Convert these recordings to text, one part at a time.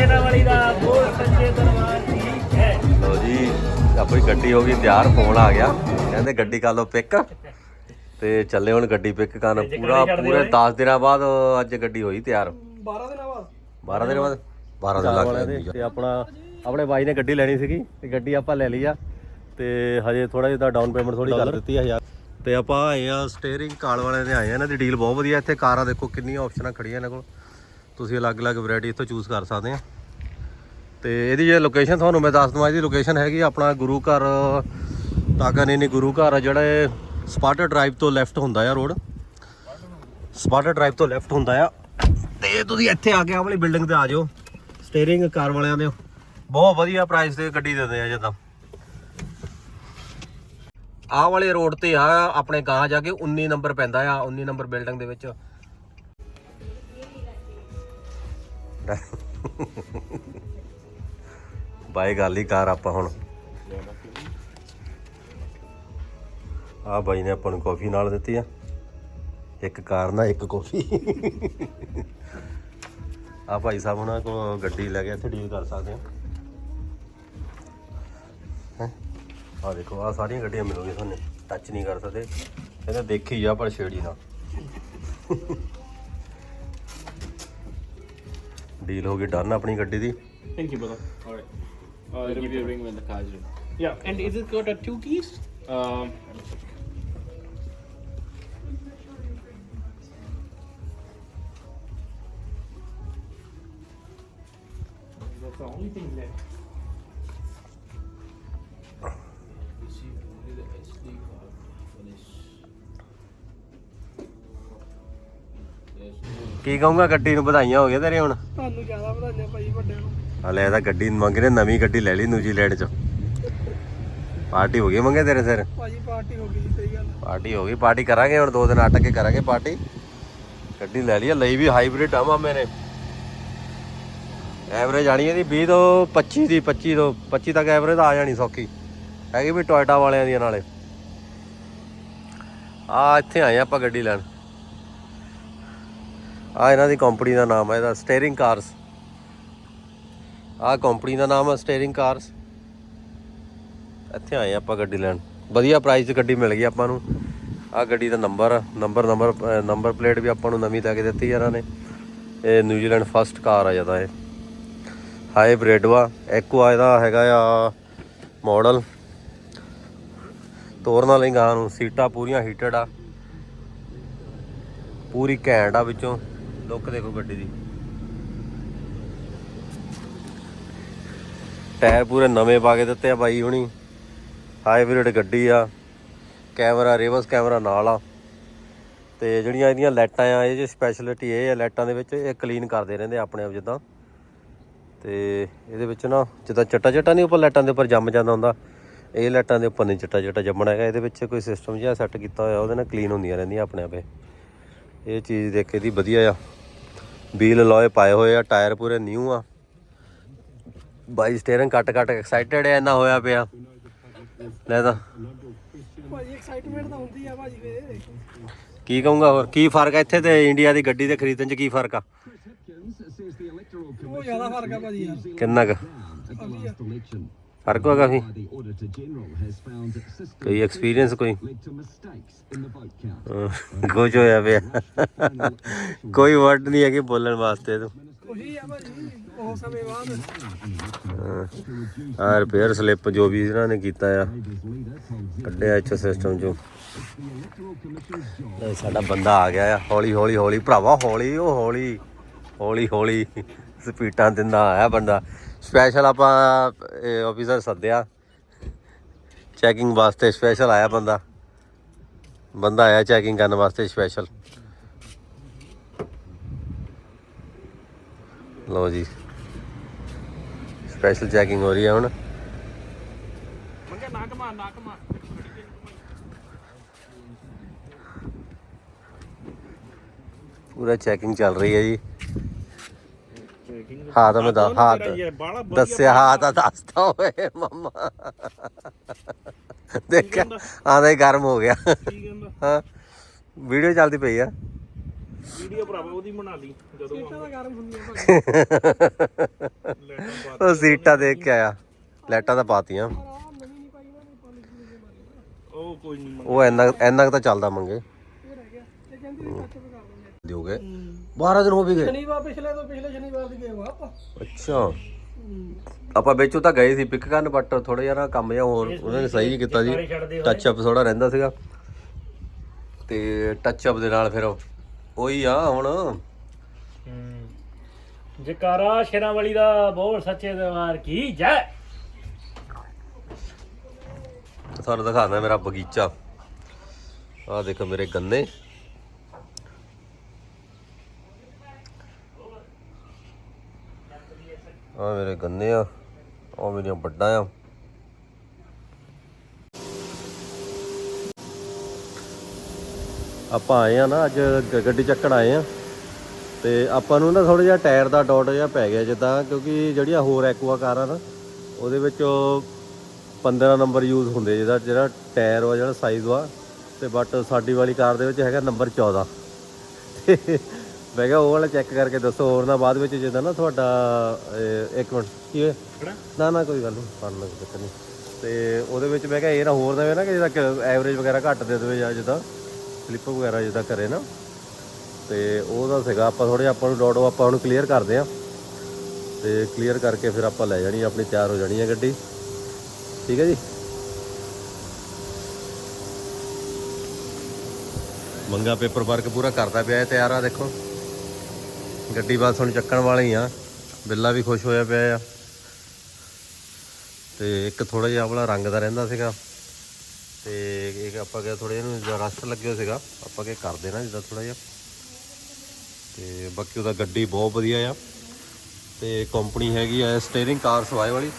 ਸ਼ੇਰਾ ਵਾਲੀ ਦਾ ਬੋਲ ਸੱਚੇ ਦਰਬਾਰ ਦੀ ਹੈ ਲੋ ਜੀ ਆਪਣੀ ਗੱਡੀ ਹੋ ਗਈ ਤਿਆਰ ਫੋਨ ਆ ਗਿਆ। ਕਹਿੰਦੇ ਗੱਡੀ ਕਰ ਲਓ ਪਿਕ। ਤੇ ਚੱਲੇ ਹੁਣ ਗੱਡੀ ਪਿਕ ਕਰਨ। ਪੂਰਾ ਪੂਰੇ 10 ਦਿਨਾਂ ਬਾਅਦ ਅੱਜ ਗੱਡੀ ਹੋਈ ਤਿਆਰ। 12 ਦਿਨਾਂ ਬਾਅਦ? 12 ਦਿਨਾਂ ਬਾਅਦ? 12 ਦਿਨ ਲੱਗ ਗਏ ਤੇ ਆਪਣਾ ਆਪਣੇ ਬਾਈ ਨੇ ਗੱਡੀ ਲੈਣੀ ਸੀਗੀ ਤੇ ਗੱਡੀ ਆਪਾਂ ਲੈ ਲਈ ਆ। ਤੇ ਹਜੇ ਥੋੜਾ ਜਿਹਾ ਡਾਊਨ ਪੇਮੈਂਟ ਥੋੜੀ ਕਰ ਦਿੱਤੀ ਆ ਹਜ਼ਾਰ। ਤੇ ਆਪਾਂ ਆਏ ਆ ਸਟੀਅਰਿੰਗ ਕਾਲ ਵਾਲਿਆਂ ਦੇ ਆਏ ਆ ਇਹਨਾਂ ਦੀ ਡੀਲ ਬਹੁਤ ਵਧੀਆ। ਇੱਥੇ ਕਾਰਾਂ ਦੇਖੋ ਕਿੰਨੀਆਂ ਆਪਸ਼ਨਾਂ ਖੜੀਆਂ ਇਹਨਾਂ ਕੋਲ। ਤੁਸੀਂ ਅਲੱਗ-ਅਲੱਗ ਵੈਰਾਈਟੀ ਇੱਥੋਂ ਚੂਜ਼ ਕਰ ਸਕਦੇ ਆ। ਤੇ ਇਹਦੀ ਜੇ ਲੋਕੇਸ਼ਨ ਤੁਹਾਨੂੰ ਮੈਂ ਦੱਸ ਦਵਾਂ, ਇਹਦੀ ਲੋਕੇਸ਼ਨ ਹੈਗੀ ਆਪਣਾ ਗੁਰੂ ਘਰ ਤਾਕਾ ਨਹੀਂ ਨਹੀਂ ਗੁਰੂ ਘਰ ਆ ਜਿਹੜਾ ਇਹ ਡਰਾਈਵ ਤੋਂ ਲੈਫਟ ਹੁੰਦਾ ਆ ਰੋਡ ਸਪਾਟਾ ਡਰਾਈਵ ਤੋਂ ਲੈਫਟ ਹੁੰਦਾ ਆ। ਤੇ ਤੁਸੀਂ ਇੱਥੇ ਆ ਕੇ ਆ ਵਾਲੀ ਬਿਲਡਿੰਗ ਤੇ ਆ ਜਾਓ। ਸਟੀਅਰਿੰਗ ਕਾਰ ਵਾਲਿਆਂ ਦੇ। ਬਹੁਤ ਵਧੀਆ ਪ੍ਰਾਈਸ ਤੇ ਗੱਡੀ ਦਿੰਦੇ ਆ ਜਦਾਂ। ਆ ਵਾਲੇ ਰੋਡ ਤੇ ਆ, ਆਪਣੇ ਗਾਂ ਜਾ ਕੇ 19 ਨੰਬਰ ਪੈਂਦਾ ਆ 19 ਨੰਬਰ ਬਿਲਡਿੰਗ ਦੇ ਵਿੱਚ। ਬਾਈ ਗੱਲ ਹੀ ਕਾਰ ਆਪਾਂ ਹੁਣ। ਆ ਬਾਈ ਨੇ ਆਪਾਂ ਨੂੰ ਕਾਫੀ ਨਾਲ ਦਿੱਤੀ ਆ। ਇੱਕ ਕਾਰ ਨਾਲ ਇੱਕ ਕਾਫੀ ਆ ਭਾਈ ਸਾਹਿਬ ਉਹਨਾਂ ਕੋ ਗੱਡੀ ਲੈ ਕੇ ਇੱਥੇ ਡੀਲ ਕਰ ਸਕਦੇ ਆ। ਹੈਂ? ਆ ਦੇਖੋ ਆ ਸਾਰੀਆਂ ਗੱਡੀਆਂ ਮਿਲੂਗੀਆਂ ਤੁਹਾਨੂੰ। ਟੱਚ ਨਹੀਂ ਕਰ ਸਕਦੇ। ਕਹਿੰਦੇ ਦੇਖੀ ਜਾ ਪਰ ਛੇੜੀ ਨਾ। ਡੀਲ ਹੋ ਗਈ ਡਨ ਆਪਣੀ ਗੱਡੀ ਦੀ thank you brother Alright. Uh, it'll give you a ring when the car's ready. Yeah and is it got two keys Um, that's the only thing left ਕੀ ਕਹੂੰਗਾ ਗੱਡੀ ਨੂੰ ਵਧਾਈਆਂ ਹੋ ਗਈਆਂ ਤੇਰੇ ਹੁਣ? ਤੁਹਾਨੂੰ ਜ਼ਿਆਦਾ ਵਧਾਈਆਂ ਭਾਈ ਵੱਡਿਆਂ ਨੂੰ। ਹਲੇ ਇਹਦਾ ਗੱਡੀ ਮੰਗ ਰਹੇ ਨਵੀਂ ਗੱਡੀ ਲੈ ਲਈ ਨਿਊਜ਼ੀਲੈਂਡ ਚ। ਪਾਰਟੀ ਹੋ ਗਈ ਮੰਗੇ ਤੇਰੇ ਸਿਰ? ਭਾਜੀ ਪਾਰਟੀ ਹੋ ਗਈ ਸਹੀ ਗੱਲ ਪਾਰਟੀ ਹੋ ਗਈ ਪਾਰਟੀ ਕਰਾਂਗੇ ਹੁਣ ਦੋ ਦਿਨ ਅਟਕ ਕੇ ਕਰਾਂਗੇ ਪਾਰਟੀ। ਗੱਡੀ ਲੈ ਲਈ ਆ, ਲਈ ਵੀ ਹਾਈਬ੍ਰਿਡ ਆ ਮਾਮੇ ਨੇ। ਐਵਰੇਜ ਆਣੀ ਇਹਦੀ 20 ਤੋਂ 25 ਦੀ 25 ਤੋਂ 25 ਤੱਕ ਐਵਰੇਜ ਆ ਜਾਣੀ ਸੌਖੀ। ਹੈਗੀ ਵੀ ਟੋਇਟਾ ਵਾਲਿਆਂ ਦੀਆਂ ਨਾਲੇ। ਆ ਇੱਥੇ ਆਏ ਆਪਾਂ ਗੱਡੀ ਲੈਣ। ਆ ਇਹਨਾਂ ਦੀ ਕੰਪਨੀ ਦਾ ਨਾਮ ਹੈ ਇਹਦਾ ਸਟੀਅਰਿੰਗ ਕਾਰਸ ਆ ਕੰਪਨੀ ਦਾ ਨਾਮ ਹੈ ਸਟੀਅਰਿੰਗ ਕਾਰਸ ਇੱਥੇ ਆਏ ਆਪਾਂ ਗੱਡੀ ਲੈਣ। ਵਧੀਆ ਪ੍ਰਾਈਸ 'ਚ ਗੱਡੀ ਮਿਲ ਗਈ ਆਪਾਂ ਨੂੰ। ਆ ਗੱਡੀ ਦਾ number number number number plate ਵੀ ਆਪਾਂ ਨੂੰ ਨਵੀਂ ਲੈ ਕੇ ਦਿੱਤੀ ਇਹਨਾਂ ਨੇ। ਇਹ ਨਿਊਜ਼ੀਲੈਂਡ ਫਸਟ ਕਾਰ ਆ ਜਦਾ ਇਹ। ਹਾਈਬ੍ਰਿਡ ਵਾ ਐਕਵਾ ਇਹਦਾ ਹੈਗਾ ਆ ਮਾਡਲ ਤੋਰਨਾ ਲਈ ਗਾਂ ਨੂੰ ਸੀਟਾਂ ਪੂਰੀਆਂ ਹੀਟਡ ਆ। ਪੂਰੀ ਘੈਂਟ ਆ ਵਿੱਚੋਂ। ਲੁੱਕ ਦੇਖੋ ਗੱਡੀ ਦੀ। ਟਾਇਰ ਪੂਰੇ ਨਵੇਂ ਪਾ ਕੇ ਦਿੱਤੇ ਆ ਬਾਈ ਹੁਣੀ। ਹਾਈਬ੍ਰਿਡ ਗੱਡੀ ਆ। ਕੈਮਰਾ, ਰਿਵਰਸ ਕੈਮਰਾ ਨਾਲ ਆ। ਤੇ ਜਿਹੜੀਆਂ ਇਹਦੀਆਂ ਲਾਈਟਾਂ ਆ, ਇਹ ਚ ਸਪੈਸ਼ਲਿਟੀ ਇਹ ਆ, ਲਾਈਟਾਂ ਦੇ ਵਿੱਚ ਇਹ ਕਲੀਨ ਕਰਦੇ ਰਹਿੰਦੇ ਆਪਣੇ ਆਪ ਜਿੱਦਾਂ। ਤੇ ਇਹਦੇ ਵਿੱਚ ਨਾ ਜਿੱਦਾਂ ਚੱਟਾ ਚੱਟਾ ਨਹੀਂ ਉੱਪਰ ਲਾਈਟਾਂ ਦੇ ਉੱਪਰ ਜੰਮ ਜਾਂਦਾ ਹੁੰਦਾ। ਇਹ ਲਾਈਟਾਂ ਦੇ ਉੱਪਰ ਨਹੀਂ ਚੱਟਾ ਚੱਟਾ ਜੰਮਣਾ ਹੈਗਾ। ਇਹਦੇ ਵਿੱਚ ਕੋਈ ਸਿਸਟਮ ਜਿਹਾ ਸੈੱਟ ਕੀਤਾ ਹੋਇਆ, ਉਹਦੇ ਨਾਲ ਕਲੀਨ ਹੁੰਦੀਆਂ ਰਹਿੰਦੀਆਂ ਆਪਣੇ ਆਪੇ ਇਹ। ਚੀਜ਼ ਦੇਖ ਕੇ ਦੀ ਵਧੀਆ ਆ। ਵੀਲ ਲੋਏ ਪਾਏ ਹੋਏ ਆ ਟਾਇਰ ਪੂਰੇ ਨਿਊ ਆ। ਬਾਈ ਸਟੀਅਰਿੰਗ ਕੱਟ ਕੱਟ ਐਕਸਾਈਟਡ ਐ ਇੰਨਾ ਹੋਇਆ ਪਿਆ। ਲੈ ਤਾਂ। ਭਾਜੀ ਐਕਸਾਈਟਮੈਂਟ ਤਾਂ ਹੁੰਦੀ ਆ ਭਾਜੀ ਵੇ ਕੀ ਕਹੂੰਗਾ ਹੋਰ ਕੀ ਫ਼ਰਕ ਆ ਇੱਥੇ ਤੇ ਇੰਡੀਆ ਦੀ ਗੱਡੀ ਤੇ ਖਰੀਦਣ ਚ ਕੀ ਫ਼ਰਕ ਆ? ਉਹ ਜ਼ਿਆਦਾ ਫ਼ਰਕ ਆ ਭਾਜੀ ਯਾਰ। ਕਿੰਨਾ ਕੁ? ਫ਼ਰਕ ਹੋਗਾ ਕਾਫੀ ਕੋਈ ਐਕਸਪੀਰੀਅੰਸ ਕੋਈ? ਕੁਝ ਹੋਇਆ ਪਿਆ। ਕੋਈ ਵਰਡ ਨਹੀਂ ਹੈਗੇ ਬੋਲਣ ਵਾਸਤੇ ਤੂੰ। ਆ ਭਾਜੀ ਬਹੁਤ ਸਮੇਂ ਬਾਅਦ। ਆ ਰਿਪੇਅਰ ਸਲਿੱਪ ਜੋ ਵੀ ਇਹਨਾਂ ਨੇ ਕੀਤਾ ਆ ਕੱਢਿਆ ਇੱਥੇ ਸਿਸਟਮ ਚੋਂ। ਸਾਡਾ ਬੰਦਾ ਆ ਗਿਆ ਆ ਹੌਲੀ ਹੌਲੀ ਹੌਲੀ ਭਰਾਵਾ ਹੌਲੀ ਉਹ ਹੌਲੀ ਹੌਲੀ ਹੌਲੀ ਸਪੀਟਾਂ ਦਿੰਦਾ ਆਇਆ ਬੰਦਾ। ਸਪੈਸ਼ਲ ਆਪਾਂ ਆਫੀਸਰ ਸੱਦਿਆ। ਚੈਕਿੰਗ ਵਾਸਤੇ ਸਪੈਸ਼ਲ ਆਇਆ ਬੰਦਾ। ਬੰਦਾ ਆਇਆ ਚੈਕਿੰਗ ਕਰਨ ਵਾਸਤੇ ਸਪੈਸ਼ਲ ਲਓ ਜੀ। ਸਪੈਸ਼ਲ ਚੈਕਿੰਗ ਹੋ ਰਹੀ ਹੈ ਹੁਣ। ਮੰਗੇ ਨਾਕ ਮਾਰ ਨਾਕ ਮਾਰ ਪੂਰਾ ਚੈਕਿੰਗ ਚੱਲ ਰਹੀ ਹੈ ਜੀ। ਹਾਂ ਤਾਂ ਮੈਂ ਦੱਸ ਹਾਂ ਦੱਸਿਆ ਹਾਂ ਤਾਂ ਦੱਸਦਾ ਓਏ ਮਮਾ। ਦੇਖਿਆ? ਆਂਦਾ ਹੀ ਗਰਮ ਹੋ ਗਿਆ। ਹਾਂ। ਵੀਡੀਓ ਚੱਲਦੀ ਪਈ ਆ। ਵੀਡੀਓ ਭਰਾਵਾ ਉਹਦੀ ਬਣਾ ਲਈ ਜਦੋਂ ਸੀਟਾਂ ਦਾ ਗਰਮ ਹੁੰਦੀਆਂ ਭਾਜੀ। ਉਹ ਸੀਟਾਂ ਦੇਖ ਕੇ ਆਇਆ ਲਾਈਟਾਂ ਤਾਂ ਪਾਤੀਆਂ। ਉਹ ਕੋਈ ਨਹੀਂ ਉਹ ਇੰਨਾ ਇੰਨਾ ਕੁ ਤਾਂ ਚੱਲਦਾ ਮੰਗੇ। ਇਹ ਰਹਿ ਗਿਆ ਇਹ ਕਹਿੰਦੀ ਸੀ ਟੱਚ ਕਰ ਦਿੰਦੇ ਦਿਓਗੇ 12 ਦਿਨ ਹੋ ਵੀ ਗਏ। ਸ਼ਨੀਵਾਰ ਪਿਛਲੇ ਤੋਂ ਪਿਛਲੇ ਸ਼ਨੀਵਾਰ ਦੀ ਗਏ ਆਪਾਂ। ਅੱਛਾ। ਆਪਾਂ ਵਿੱਚੋਂ ਤਾਂ ਗਏ ਸੀ ਪਿਕ ਕਰਨ ਬਟ ਥੋੜਾ ਜਿਹਾ ਨਾ ਕੰਮ ਜਿਹਾ ਹੋਰ ਉਹਨਾਂ ਨੇ ਸਹੀ ਕੀਤਾ ਜੀ ਟੱਚ ਅਪ ਥੋੜਾ ਰਹਿੰਦਾ ਸੀਗਾ। ਤੇ ਟੱਚ ਅਪ ਦੇ ਨਾਲ ਫਿਰ ਉਹੀ ਆ ਹੁਣ। ਜਕਾਰਾ ਸ਼ੇਰਾਂ ਵਾਲੀ ਦਾ ਬੋਲ ਸੱਚੇ ਦਰਬਾਰ ਕੀ ਜੈ। ਤੁਹਾਨੂੰ ਦਿਖਾਉਂਦਾ ਮੇਰਾ ਬਗੀਚਾ। ਆਹ ਦੇਖੋ ਮੇਰੇ ਗੰਨੇ। ਆਹ ਮੇਰੇ ਗੰਨੇ ਆ ਉਹ ਮੇਰੀਆਂ ਵੱਡਾ ਆ। ਆਪਾਂ ਆਏ ਆ ਨਾ, ਅੱਜ ਗੱਡੀ ਚੱਕਣ ਆਏ ਆ। ਤੇ ਆਪਾਂ ਨੂੰ ਨਾ ਥੋੜਾ ਜਿਹਾ ਟਾਇਰ ਦਾ ਡਾਟ ਜਿਹਾ ਪੈ ਗਿਆ ਜਿੱਦਾਂ, ਕਿਉਂਕਿ ਜਿਹੜੀਆਂ ਹੋਰ ਐਕਵਾ ਕਾਰਾਂ ਨਾ, ਉਹਦੇ ਵਿੱਚ ਉਹ 15 ਨੰਬਰ ਯੂਜ਼ ਹੁੰਦੇ ਜਿਹਦਾ ਜਿਹੜਾ ਟਾਇਰ ਵਾ, ਜਿਹੜਾ ਸਾਈਜ਼ ਵਾ, ਤੇ ਬਟ ਸਾਡੀ ਵਾਲੀ ਕਾਰ ਦੇ ਵਿੱਚ ਹੈਗਾ ਨੰਬਰ 14 ਤੇ ਮੈਂ ਕਿਹਾ ਉਹ ਵਾਲਾ ਚੈੱਕ ਕਰਕੇ ਦੱਸੋ ਹੋਰ ਨਾ ਬਾਅਦ ਵਿੱਚ ਜਿੱਦਾਂ ਨਾ ਤੁਹਾਡਾ ਇਹ, ਇੱਕ ਮਿੰਟ ਕੀ ਹੋਇਆ? ਨਾ ਨਾ ਕੋਈ ਗੱਲ ਨਹੀਂ ਪੜਨ ਲੱਗ ਚੱਕਰ ਨਹੀਂ ਤੇ ਉਹਦੇ ਵਿੱਚ ਮੈਂ ਕਿਹਾ ਇਹ ਨਾ ਹੋਰ ਦੇਵੇ ਨਾ ਕਿ ਜਿਹਦਾ ਐਵਰੇਜ ਵਗੈਰਾ ਘੱਟ ਦੇ ਦੇਵੇ ਜਾਂ ਜਿੱਦਾਂ ਸਲਿੱਪ ਵਗੈਰਾ ਜਿੱਦਾਂ ਕਰੇ ਨਾ। ਤੇ ਉਹਦਾ ਸੀਗਾ ਆਪਾਂ ਥੋੜੇ ਆਪਾਂ ਨੂੰ ਡੋਡੋ ਆਪਾਂ ਉਹਨੂੰ ਕਲੀਅਰ ਕਰਦੇ ਆ। ਤੇ ਕਲੀਅਰ ਕਰਕੇ ਫਿਰ ਆਪਾਂ ਲੈ ਜਾਣੀ ਆ, ਆਪਣੀ ਤਿਆਰ ਹੋ ਜਾਣੀ ਹੈ ਗੱਡੀ। ਠੀਕ ਹੈ ਜੀ? ਮੰਗਾ ਪੇਪਰ ਵਰਕ ਪੂਰਾ ਕਰਦਾ ਪਿਆ ਹੈ ਤਿਆਰ ਆ ਦੇਖੋ। ਗੱਡੀ ਬਸ ਹੁਣ ਚੱਕਣ ਵਾਲੀ ਆ। ਬਿੱਲਾ ਵੀ ਖੁਸ਼ ਹੋਇਆ ਪਿਆ ਆ। ਤੇ ਇੱਕ ਥੋੜਾ ਜਿਹਾ ਆਪਣਾ ਰੰਗ ਦਾ ਰਹਿੰਦਾ ਸੀਗਾ। ਤੇ ਇੱਕ ਆਪਾਂ ਕਿਹਾ ਥੋੜਾ ਜਿਹਾ ਇਹਨੂੰ ਰਸਟ ਲੱਗਿਆ ਸੀਗਾ। ਆਪਾਂ ਕਿ ਕਰ ਦੇਣਾ ਜਿੱਦਾਂ ਥੋੜਾ ਜਿਹਾ। ਤੇ ਬਾਕੀ ਉਹਦਾ ਗੱਡੀ ਬਹੁਤ ਵਧੀਆ ਆ। ਤੇ ਕੰਪਨੀ ਹੈਗੀ ਆ ਸਟੀਅਰਿੰਗ ਕਾਰ ਸਵਾਏ ਵਾਲੀ।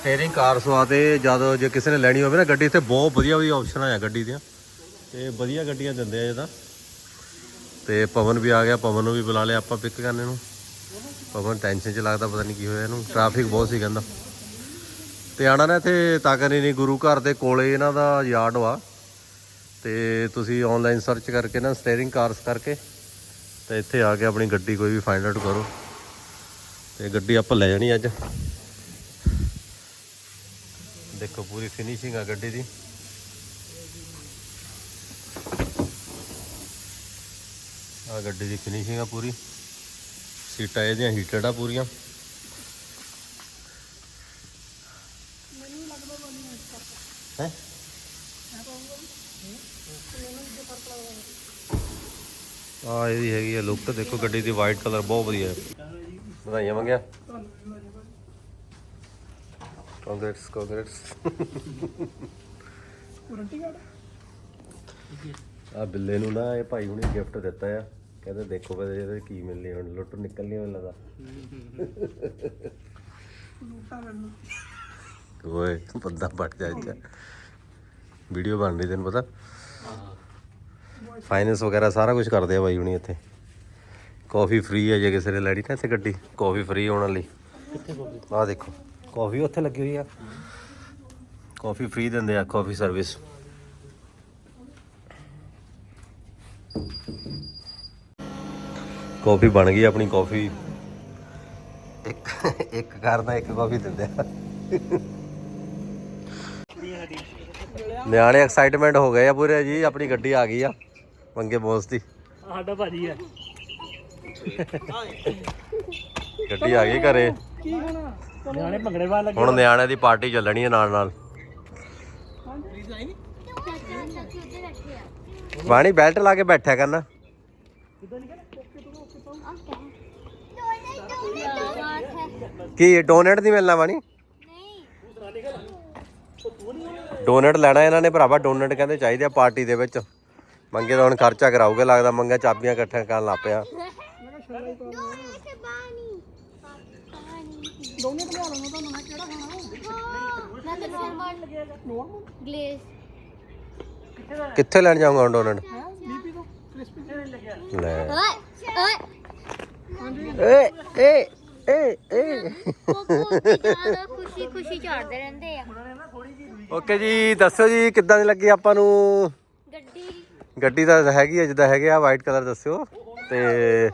ਸਟੀਅਰਿੰਗ ਕਾਰ ਸਵਾ ਤੇ ਜਦ ਜੇ ਕਿਸੇ ਨੇ ਲੈਣੀ ਹੋਵੇ ਨਾ ਗੱਡੀ, ਇੱਥੇ ਬਹੁਤ ਵਧੀਆ ਵਧੀਆ ਆਪਸ਼ਨ ਆ ਗੱਡੀ ਦੀਆਂ। ਤੇ ਵਧੀਆ ਗੱਡੀਆਂ ਦਿੰਦੇ ਆ ਜਦਾਂ ਤੇ ਪਵਨ ਵੀ ਆ ਗਿਆ, ਪਵਨ ਨੂੰ ਵੀ ਬੁਲਾ ਲਿਆ ਆਪਾਂ ਪਿਕ ਕਰਨੇ ਨੂੰ। ਪਵਨ ਟੈਨਸ਼ਨ ਚ ਲੱਗਦਾ, ਪਤਾ ਨਹੀਂ ਕੀ ਹੋਇਆ ਇਹਨੂੰ। ਟ੍ਰੈਫਿਕ ਬਹੁਤ ਸੀ ਕਹਿੰਦਾ। ਤੇ ਆਣਾ ਨਾ ਇੱਥੇ ਤਾਕਨੀ ਨਹੀਂ ਗੁਰੂ ਘਰ ਦੇ ਕੋਲੇ ਇਹਨਾਂ ਦਾ ਯਾਰਡ ਵਾ। ਤੇ ਤੁਸੀਂ ਆਨਲਾਈਨ ਸਰਚ ਕਰਕੇ ਨਾ ਸਟੀਅਰਿੰਗ ਕਾਰਸ ਕਰਕੇ, ਤੇ ਇੱਥੇ ਆ ਕੇ ਆਪਣੀ ਗੱਡੀ ਕੋਈ ਵੀ ਫਾਈਂਡ ਆਊਟ ਕਰੋ। ਤੇ ਗੱਡੀ ਆਪਾਂ ਲੈ ਜਾਣੀ ਅੱਜ। ਦੇਖੋ ਪੂਰੀ ਫਿਨਿਸ਼ਿੰਗ ਆ ਗੱਡੀ ਦੀ। ਆ ਗੱਡੀ ਦੀ ਫਿਨਿਸ਼ਿੰਗ ਆ ਪੂਰੀ। ਸੀਟਾਂ ਇਹਦੀਆਂ ਹੀਟਡ ਆ ਪੂਰੀਆਂ। ਹੈ? ਆ ਇਹਦੀ ਹੈਗੀ ਆ ਲੁੱਕ ਦੇਖੋ ਗੱਡੀ ਦੀ ਵਾਈਟ ਕਲਰ ਬਹੁਤ ਵਧੀਆ। ਹੈ ਵਧਾਈਆਂ ਮੰਗਿਆ। ਕੰਗ੍ਰੈਟਸ ਕੰਗ੍ਰੈਟਸ ਵਾਰੰਟੀ ਕਾਰਡ ਆ ਬਿੱਲੇ ਨੂੰ ਨਾ ਇਹ ਭਾਈ ਹੁਣੇ ਗਿਫਟ ਦਿੱਤਾ ਆ। ਕਹਿੰਦੇ ਦੇਖੋ ਕਦੇ ਇਹਦੇ ਕੀ ਮਿਲਣੀ ਹੁਣ, ਲੁੱਟ ਨਿਕਲਣੀ ਮੈਨੂੰ ਲੱਗਦਾ ਲੂਟਾ ਮੈਨੂੰ ਓਏ, ਬੰਦਾ ਪਟ ਜਾ ਇੱਥੇ। ਵੀਡੀਓ ਬਣ ਰਹੀ ਤੈਨੂੰ ਪਤਾ? ਫਾਈਨੈਂਸ ਵਗੈਰਾ ਸਾਰਾ ਕੁਝ ਕਰਦੇ ਆ ਬਾਈ ਹੁਣੀ ਇੱਥੇ। ਕਾਫੀ ਫ੍ਰੀ ਹੈ ਜੇ ਕਿਸੇ ਨੇ ਲੈਣੀ ਨਾ ਇੱਥੇ ਗੱਡੀ। ਕਾਫੀ ਫ੍ਰੀ ਆਉਣ ਵਾਲੀ। ਆਹ ਦੇਖੋ ਕਾਫੀ ਉੱਥੇ ਲੱਗੀ ਹੋਈ ਆ। ਕਾਫੀ ਫ੍ਰੀ ਦਿੰਦੇ ਆ ਕਾਫੀ ਸਰਵਿਸ ਕਾਫੀ ਬਣ ਗਈ ਆਪਣੀ ਕਾਫੀ। ਇੱਕ ਇੱਕ ਕਰਦਾ ਇੱਕ ਕਾਫੀ ਦਿੰਦੇ ਆ। ਨਿਆਣੇ ਐਕਸਾਈਟਮੈਂਟ ਹੋ ਗਏ ਆ ਪੂਰੇ ਜੀ ਆਪਣੀ ਗੱਡੀ ਆ ਗਈ ਆ ਮੰਗੇ ਬੋਸ ਦੀ। ਸਾਡਾ ਭਾਜੀ ਹੈ ਗੱਡੀ ਆ ਗਈ ਘਰੇ। ਕੀ ਹੋਣਾ? ਨਿਆਣੇ ਭੰਗੜੇ ਵਾਲ ਲੱਗੇ ਹੁਣ ਨਿਆਣਿਆਂ ਦੀ ਪਾਰਟੀ ਚੱਲਣੀ ਹੈ ਨਾਲ ਨਾਲ। ਵਾਣੀ ਬੈਲਟ ਲਾ ਕੇ ਬੈਠਿਆ ਕਰਨਾ। ਕੀ ਡੋਨਟ ਨਹੀਂ ਮਿਲਣਾ ਵਾਣੀ ਡੋਨਟ ਲੈਣਾ ਇਹਨਾਂ ਨੇ ਭਰਾਵਾ ਡੋਨਟ ਕਹਿੰਦੇ ਚਾਹੀਦੇ ਆ ਪਾਰਟੀ ਦੇ ਵਿੱਚ। ਮੰਗੇ ਤਾਂ ਹੁਣ ਖਰਚਾ ਕਰਾਉਗੇ ਲੱਗਦਾ ਮੰਗਾ ਚਾਬੀਆਂ ਇਕੱਠੀਆਂ ਕਰਨ ਲੱਗ ਪਿਆ। ਦੋਨੇ ਬਣਾ ਲੈਣਾ ਤੁਹਾਨੂੰ ਮੈਂ ਕਿਹੜਾ ਖਾਣਾ ਗਲੇਜ਼ ਕਿੱਥੇ ਲੈਣ ਜਾਊਂਗਾ ਹੁਣ ਡੋਨਟ ਲੈ। ਓਏ ਓਏ। ਏ ਏ। ਏ ਏ। ਕੋਕੋ ਜ਼ਿਆਦਾ ਖੁਸ਼ੀ ਖੁਸ਼ੀ ਝਾੜਦੇ ਰਹਿੰਦੇ ਆ ਓਕੇ ਜੀ ਦੱਸੋ ਜੀ ਕਿੱਦਾਂ ਦੀ ਲੱਗੀ ਆਪਾਂ ਨੂੰ? ਗੱਡੀ। ਗੱਡੀ ਤਾਂ ਹੈਗੀ ਹੈ ਜਿੱਦਾਂ ਹੈਗੇ ਆ ਵਾਈਟ ਕਲਰ ਦੱਸਿਓ। ਤੇ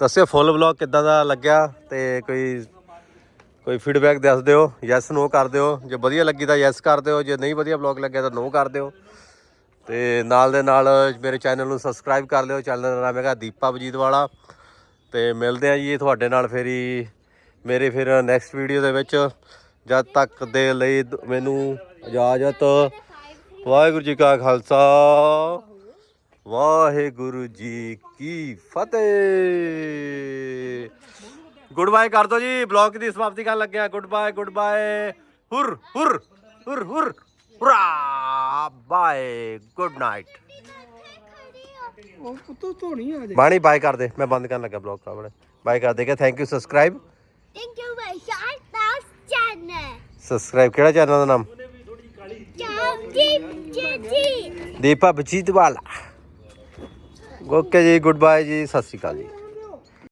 ਦੱਸਿਓ ਫੁੱਲ ਵਲੌਗ ਕਿੱਦਾਂ ਦਾ ਲੱਗਿਆ? ਤੇ ਕੋਈ ਕੋਈ ਫੀਡਬੈਕ ਦੱਸ ਦਿਓ। ਯੈਸ ਨੋ ਕਰ ਦਿਓ। ਜੇ ਵਧੀਆ ਲੱਗੀ ਤਾਂ ਯੈਸ ਕਰ ਦਿਓ। ਜੇ ਨਹੀਂ ਵਧੀਆ ਵਲੌਗ ਲੱਗਿਆ ਤਾਂ ਨੋ ਕਰ ਦਿਓ। ਤੇ ਨਾਲ ਦੇ ਨਾਲ ਮੇਰੇ ਚੈਨਲ ਨੂੰ ਸਬਸਕ੍ਰਾਈਬ ਕਰ ਲਿਓ। ਚੈਨਲ ਦਾ ਨਾਮ ਹੈਗਾ ਦੀਪਾ ਵਜੀਦ ਵਾਲਾ ਤੇ ਮਿਲਦੇ ਆ ਜੀ ਤੁਹਾਡੇ ਨਾਲ ਫੇਰ ਹੀ ਮੇਰੇ ਫਿਰ ਨੈਕਸਟ ਵੀਡੀਓ ਦੇ ਵਿੱਚ। ਜਦ ਤੱਕ ਦੇ ਲਈ ਦ- ਮੈਨੂੰ ਇਜਾਜ਼ਤ। ਵਾਹਿਗੁਰੂ ਜੀ ਕਾ ਖਾਲਸਾ। ਵਾਹਿਗੁਰੂ ਜੀ ਕੀ ਫਤਿਹ। ਗੁੱਡ ਬਾਏ ਕਰ ਦੋ ਜੀ। ਬਲੌਗ ਦੀ ਸਮਾਪਤੀ ਕਰਨ ਲੱਗਿਆ। Good bye good bye. ਹੁਰ ਹੁਰ ਹੁਰ ਹੁਰ। ਹੁਰਾ। ਬਾਏ। Good night. ਉਹ ਪੁੱਤੂ ਧੋਣੀ ਆ ਜੇ ਬਾਣੀ ਬਾਏ ਕਰ ਦੇ। ਮੈਂ ਬੰਦ ਕਰਨ ਲੱਗਾ ਬਲੌਗ ਆਪਣੇ। ਬਾਏ ਕਰ ਦੇ। ਕੇ thank you subscribe thank you bye short ਨਾਉਸ channel subscribe ਕਿਹੜਾ ਚੈਨਲ ਦਾ ਨਾਮ? ਦੀਪਾ ਬਜੀਤ ਵਾਲਾ। Okay ji good bye ji ਸਤਿ ਸ਼੍ਰੀ ਅਕਾਲ ਜੀ।